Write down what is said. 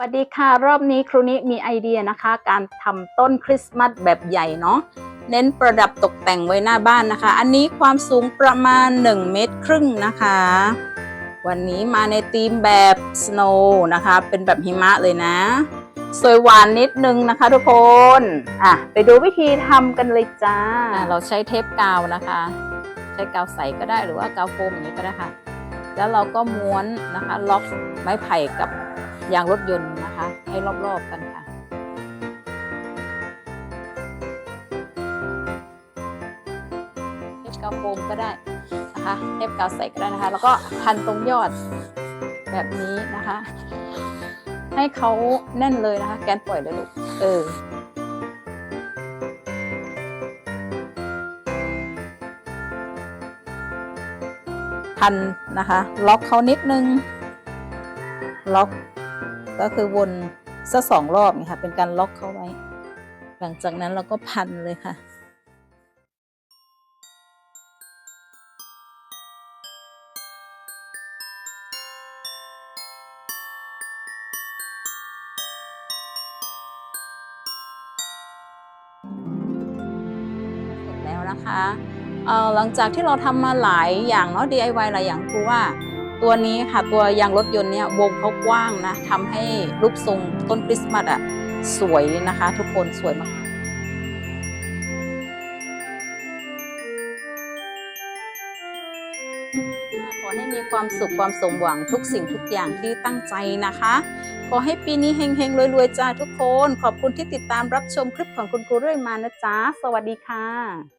สวัสดีค่ะรอบนี้ครูนิมีไอเดียนะคะ การทำต้นคริสต์มาสแบบใหญ่เนาะเน้นประดับตกแต่งไว้หน้าบ้านนะคะ อันนี้ความสูงประมาณ 1 เมตรครึ่งนะคะ วันนี้มาในธีมแบบ snow นะคะ เป็นแบบหิมะเลยนะ สวยหวานนิดนึงนะคะทุกคนอะไปดูวิธีทำกันเลยจ้า เราใช้เทปกาวนะคะ ใช้กาวใสก็ได้หรือว่ากาวโฟมอย่างนี้ก็ได้ค่ะ แล้วเราก็ม้วนนะคะล็อกไม้ไผ่กับ ยางรถยนต์นะคะ ให้รอบๆกันค่ะ เทปกาวโฟมก็ได้นะคะ เทปกาวใสก็ได้นะคะ แล้วก็พันตรงยอดแบบนี้นะคะ ให้เขาแน่นเลยนะคะ แกนปล่อยเลยลูก เออพันนะคะ ล็อกเขานิดนึง ล็อก ก็คือวนสักสองรอบนี่ค่ะ เป็นการล็อกเขาไว้ หลังจากนั้นเราก็พันเลยค่ะ เสร็จแล้วนะคะ เออหลังจากที่เราทำมาหลายอย่างเนาะ DIY หลายอย่างคือว่า ตัวนี้ค่ะตัวยางรถยนต์เนี่ยวงเขากว้างนะทำให้รูปทรงต้นคริสต์มาสอะสวยนะคะ ทุกคนสวยมากขอให้มีความสุขความสมหวังทุกสิ่งทุกอย่างที่ตั้งใจนะคะ ขอให้ปีนี้เฮงๆรวยๆจ้าทุกคน ขอบคุณที่ติดตามรับชมคลิปของคุณครูเรื่อยมานะจ๊ะสวัสดีค่ะ